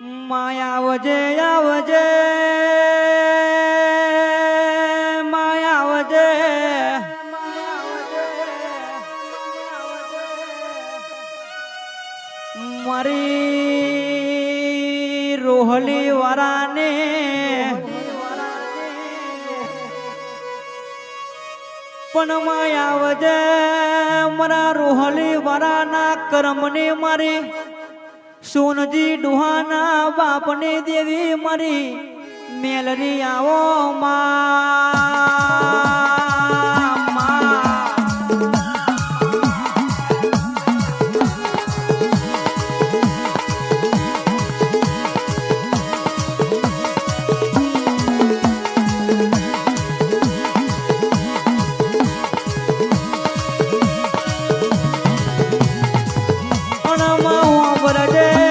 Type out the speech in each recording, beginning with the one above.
માયા આવજે આવજે માયા વજે મારી રોહલી વારાને પણ માયા વજે મારા રોહલી વારાના કર્મને મારી સુનજી ડુહાના બાપને દેવી મરી મેલરી આવો મા. for the day.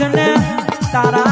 জন্য তারা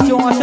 চশ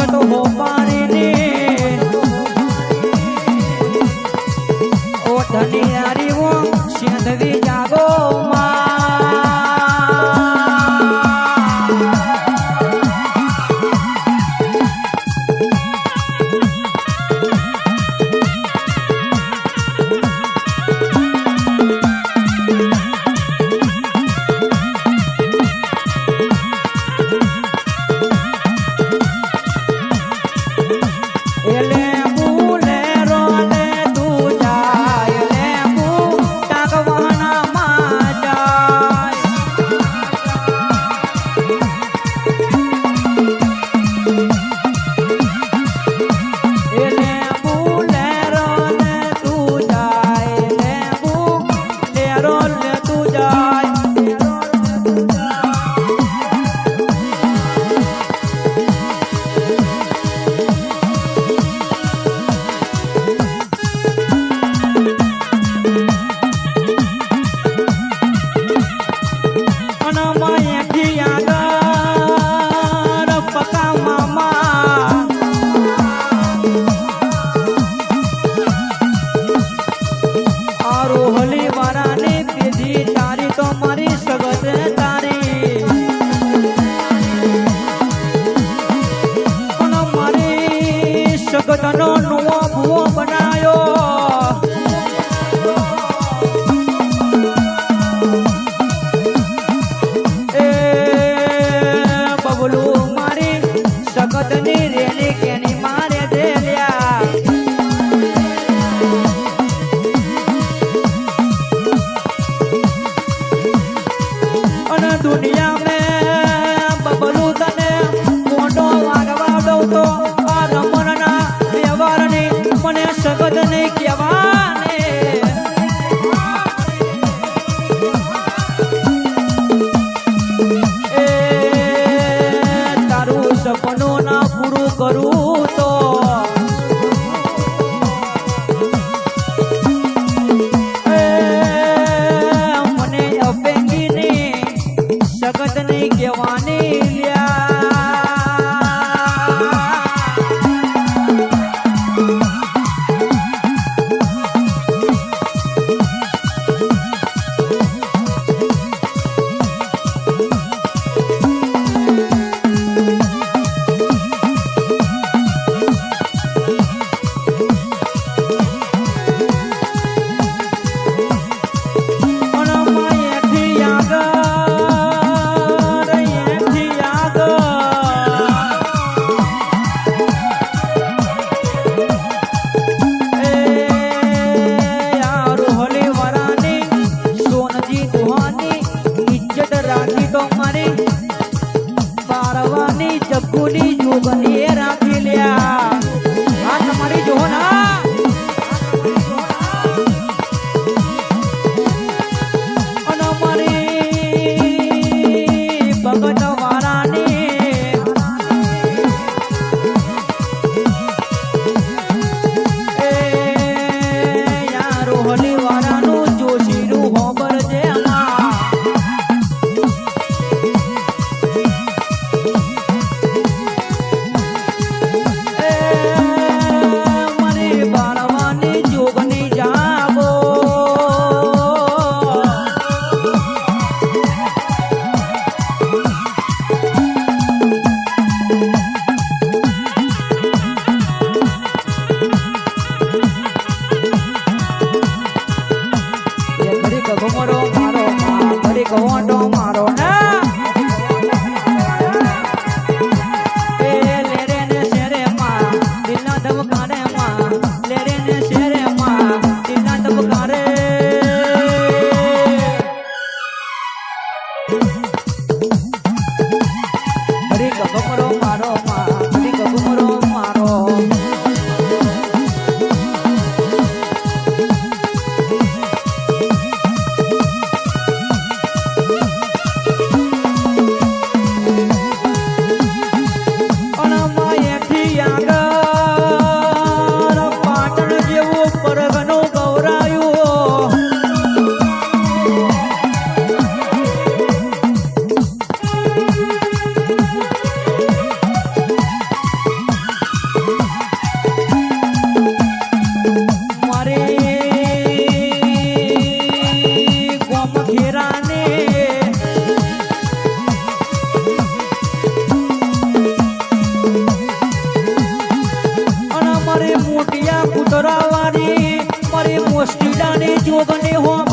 તનો નુઓ ભૂવો બનાયો. એ બબલુ મારી સગતની રેલી કેની મારે દેલ્યા. અને દુનિયા મેં કહેવાને મોસ્ટીડાની જોગને દે